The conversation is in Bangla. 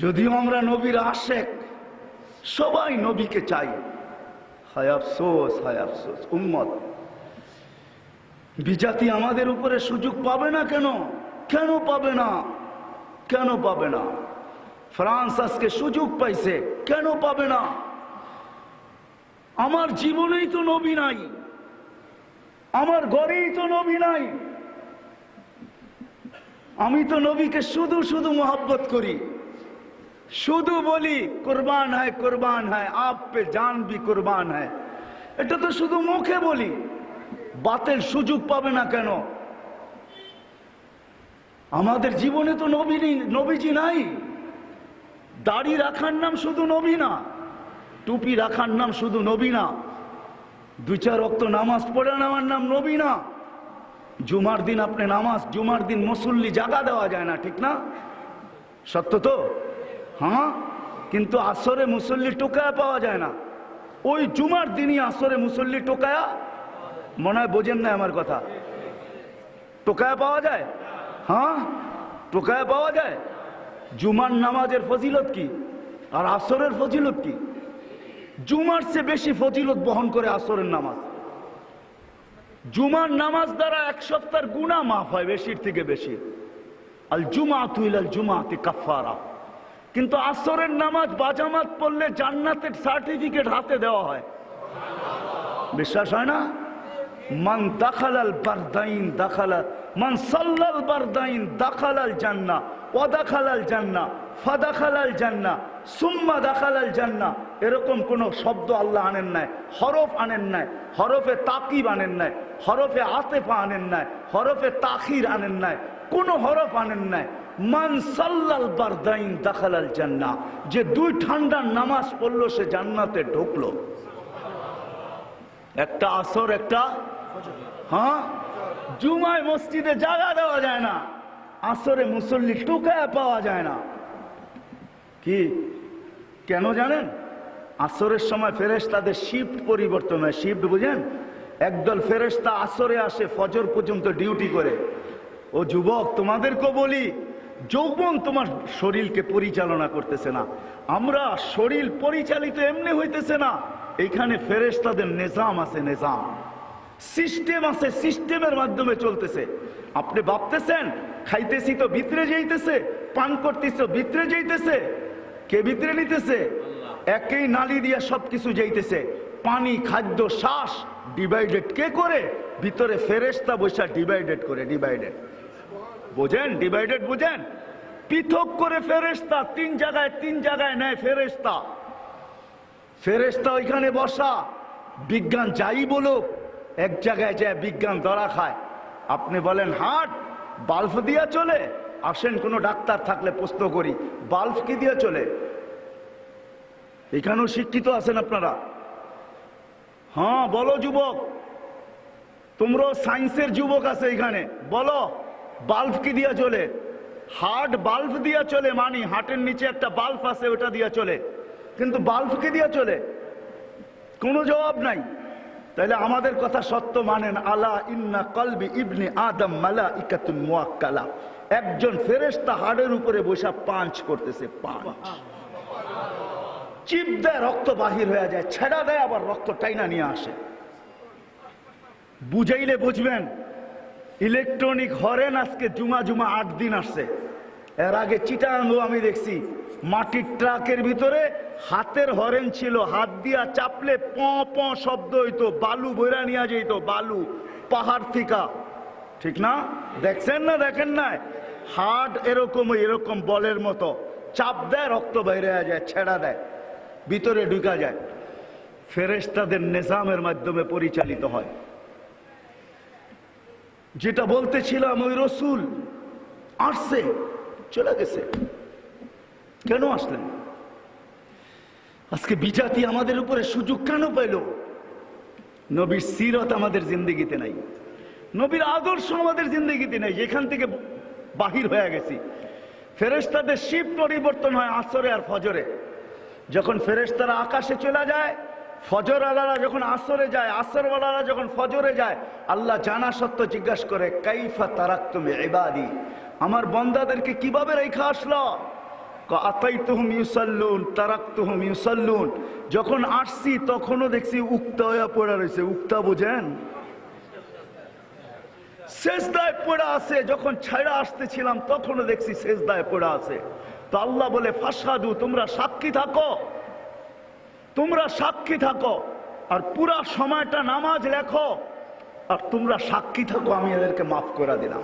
যদিও আমরা নবীর আশেক, সবাই নবীকে চাই। হায় আফসোস হায় আফসোস, উম্মত। বিজাতি আমাদের উপরে সুযোগ পাবে না কেন? কেন পাবে না? কেন পাবে না? ফ্রান্স আজকে সুযোগ পাইছে, কেন পাবে না? আমার জীবনেই তো নবী নাই। আমার ঘরেই তো নবী নাই। আমি তো নবীকে শুধু শুধু মোহাব্বত করি। শুধু বলি, কোরবান হয় কোরবান হয়, আপ পে জান ভি কুরবান হয়। এটা তো শুধু মুখে বলি। বাতের সুযোগ পাবে না কেন? আমাদের জীবনে তো নবী নবীজি নাই। দাড়ি রাখার নাম শুধু নবী না, টুপি রাখার নাম শুধু নবী না, দুই চার রক্ত নামাজ পড়ে নেওয়ার নাম নবী না। জুমার দিন আপনি নামাজ, জুমার দিন মুসল্লি জাগা দেওয়া যায় না, ঠিক না? সত্য তো? হ্যাঁ? কিন্তু আসরে মুসল্লি টোকায়া পাওয়া যায় না। ওই জুমার দিনই আসরে মুসল্লি টোকায়া, মনে হয় বোঝেন না আমার কথা। টোকায়া পাওয়া যায়? হ্যাঁ? টোকায়া পাওয়া যায়? জুমার নামাজের ফজিলত কি? আর আসরের ফজিলত কি? জুমার চেয়ে বেশি ফজিলত বহন করে আসরের নামাজ। জুমার নামাজ দ্বারা এক সপ্তাহের গুণা মাফ হয় বেশির থেকে বেশি। আল জুমা তুইল আল জুমাতে কাফারা কিন্তু আসরের নামাজ বাজামাত পড়লে জান্নাতের সার্টিফিকেট হাতে দেওয়া হয়। বিশ্বাস হয় না? মান দাখালাল বারদাইন দাখালা, মান সাল্লাল বারদাইন দাখালাল জান্না ও দাখালাল জান্না ফাদাখালাল জান্না, সুম্মা দাখালাল জান্না। এরকম কোন শব্দ আল্লাহ আনেন নাই, হরফ আনেন নাই, হরফে তাকিব আনেন নাই, হরফে আতেফা আনেন নাই, হরফে তাখির আনেন নাই কোন হরফ আনেন নাই। মান বারদাইন দাখালাল জান্না যে দুই ঠান্ডার নামাজ পড়ল, সে জান্নাতে ঢুকলো। একটা আসর, একটা হ্যাঁ? জুমায় মসজিদে জায়গা দেওয়া যায় না। আসরে মুসল্লি টুকায় পাওয়া যায় না। কি? কেন জানেন? আসরের সময় ফেরেস তাদের শিফট পরিবর্তন হয়। শিফট বুঝেন? একদল ফেরেস্তা আসরে আসে, ফজর পর্যন্ত ডিউটি করে। ও যুবক তোমাদেরকেও বলি যৌবন তোমার শরীরকে পরিচালনা করতেছে না। আমরা শরীর পরিচালিত এমনি হইতেছে না। এইখানে ফেরেস্তাদের নিজাম আছে নিজাম। সিস্টেম আছে সিস্টেমের মাধ্যমে চলতেছে। আপনি ভাবতেছেন খাইতেছি তো ভিতরে যাইতেছে পান করতেছি তো ভিতরে যাইতেছে। কে ভিতরে নিতেছে? একই নালি দিয়া সবকিছু যাইতেছে। পানি খাদ্য শ্বাস ডিভাইডেড কে করে? ভিতরে ফেরেস্তা বৈশা ডিভাইডেড করে, ডিভাইডেড। বোঝেন? ডিভাইডেড বুঝেন? পৃথক করে ফেরেস্তা তিন জায়গায় তিন জায়গায় নেয় ফেরেস্তা ফেরেস্তা ওইখানে বসা। বিজ্ঞান যাই বলুক, এক জায়গায় যায় বিজ্ঞান ধরা খায়। আপনি বলেন, হাট, বাল্ব দিয়া চলে? আসেন, কোনো ডাক্তার থাকলে প্রশ্ন করি, বাল্ব কি দিয়ে চলে? এখানেও শিক্ষিত আছেন আপনারা। হ্যাঁ বলো যুবক। তোমরাও সায়েন্সের যুবক আছে এখানে। বলো, বাল্ব কি দিয়া চলে হার্ট বাল্ব দিয়া চলে মানি হার্টের নিচে একটা বাল্ব আছে, ওটা দিয়া চলে কিন্তু বাল্ব কি দিয়া চলে কোনো জবাব নাই। তাহলে আমাদের কথা সত্য মানেন, আলা ইন্না কলবি ইবনি আদম মালা ইকাতুন মুয়াক্কালা। একজন ফেরেশতা হাড়ের উপরে বসে পাঞ্চ করতেছে, পাঞ্চ। চিপ দেয়, রক্ত বাহির হয়ে যায়, ছেড়া দেয়, আবার রক্ত টাইনা নিয়ে আসে। বুঝাইলে বুঝবেন, ইলেকট্রনিক হরেন আজকে জুমা জুমা আট দিন আসছে। এর আগে চিটাঙ্গ আমি দেখছি, মাটির ট্রাকের ভিতরে হাতের হরেন ছিল, হাত দিয়া চাপলে প প শব্দ হইতো, বালু বইরা নিয়ে যেত বালু, পাহাড় থিকা। ঠিক না? দেখছেন না, দেখেন না হাট এরকম এরকম বলের মতো। চাপ দেয়, রক্ত বাইরে যায়, ছেড়া দেয়, ভিতরে ঢুকা যায়। ফেরেশতাদের নিজামের মাধ্যমে পরিচালিত হয়। যেটা বলতেছিলাম ওই রসুল আসছে, চলে গেছে। কেন আসলেন? আজকে বিজাতি আমাদের উপরে সুযোগ কেন পেল নবীর সিরত আমাদের জিন্দগিতে নাই। নবীর আদর্শ আমাদের জিন্দগিতে নাই, যেখান থেকে বাহির হয়ে গেছি। ফেরেশতাদের শিব পরিবর্তন হয় আসরে আর ফজরে। যখন ফেরেশতারা আকাশে চলে যায় ফজর আলারা যখন আসরে যায়, আসরওয়ালারা যখন ফজরে যায়, আল্লাহ জানা সত্য জিজ্ঞাসা করে, কাইফা তারাক তুমি এবাদি আমার বন্দাদেরকে কীভাবে রেখা আসলো? আতাইতুহুম ইউসাল্লুন, তারাকতুহুম ইউসাল্লুন। যখন আসছি, তখনও দেখছি উক্তা পড়া রয়েছে। উক্তা বোঝেন? শেষদায় পড়া আছে। যখন ছাইড়া আসতেছিলাম, তখনও দেখছি শেষদায় পড়া আছে। তো আল্লাহ বলে ফাসাদু তোমরা সাক্ষী থাকো। তোমরা সাক্ষী থাকো আর পুরা সময়টা নামাজ লেখো আর তোমরা সাক্ষী থাকো, আমি এদেরকে মাফ করে দিলাম।